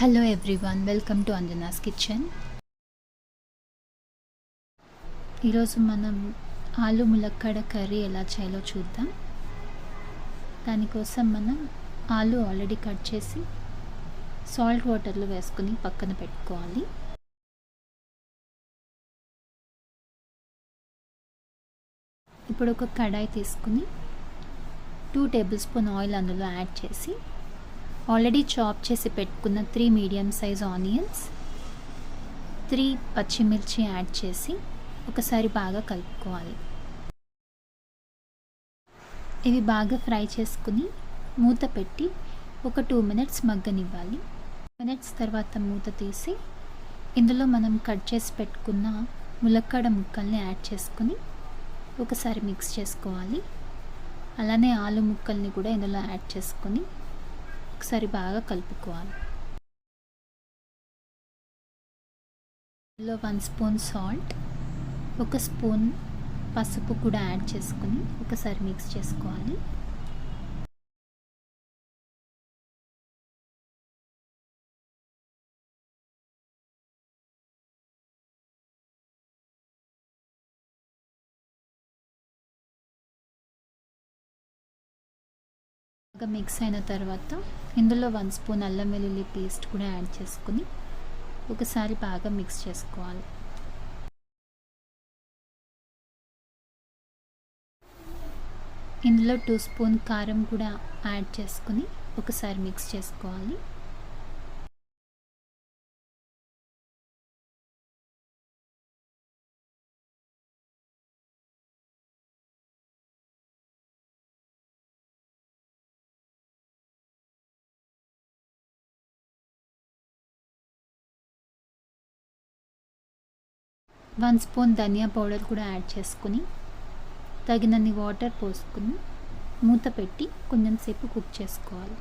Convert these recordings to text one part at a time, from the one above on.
Hello everyone welcome to Anjana's kitchen ఈరోజు మనం ఆలు ములక్కడ కర్రీ ఎలా చేయాలో చూద్దాం. దానికోసం మనం ఆలు ఆల్రెడీ కట్ చేసి సాల్ట్ వాటర్లో వేసుకుని పక్కన పెట్టుకోవాలి. ఇప్పుడు ఒక కడాయి తీసుకుని టూ టేబుల్ స్పూన్ ఆయిల్ అందులో యాడ్ చేసి ఆల్రెడీ చాప్ చేసి పెట్టుకున్న three medium size onions three పచ్చిమిర్చి యాడ్ చేసి ఒకసారి బాగా కలుపుకోవాలి. ఇవి బాగా ఫ్రై చేసుకుని మూత పెట్టి ఒక టూ మినిట్స్ మగ్గనివ్వాలి. మినిట్స్ తర్వాత మూత తీసి ఇందులో మనం కట్ చేసి పెట్టుకున్న ములక్కాడ ముక్కల్ని యాడ్ చేసుకుని ఒకసారి మిక్స్ చేసుకోవాలి. అలానే ఆలు ముక్కల్ని కూడా ఇందులో యాడ్ చేసుకొని ఒకసారి బాగా కలుపుకోవాలి. ఇందులో వన్ స్పూన్ సాల్ట్ ఒక స్పూన్ పసుపు కూడా యాడ్ చేసుకుని ఒకసారి మిక్స్ చేసుకోవాలి. బాగా మిక్స్ అయిన తర్వాత ఇందులో వన్ స్పూన్ అల్లం వెల్లుల్లి పేస్ట్ కూడా యాడ్ చేసుకుని ఒకసారి బాగా మిక్స్ చేసుకోవాలి. ఇందులో టూ స్పూన్ కారం కూడా యాడ్ చేసుకుని ఒకసారి మిక్స్ చేసుకోవాలి. వన్ స్పూన్ ధనియా పౌడర్ కూడా యాడ్ చేసుకుని తగినన్ని వాటర్ పోసుకుని మూత పెట్టి కొంచెం సేపు కుక్ చేసుకోవాలి.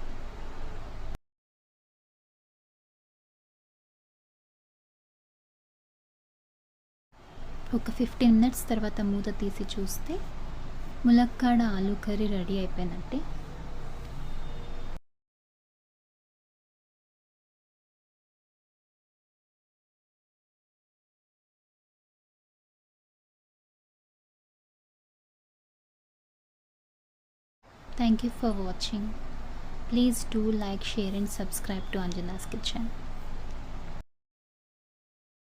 ఒక ఫిఫ్టీన్ మినిట్స్ తర్వాత మూత తీసి చూస్తే ములక్కాడ ఆలు కర్రీ రెడీ అయిపోయినట్టే. Thank you for watching. Please do like, share and subscribe to Anjana's Kitchen.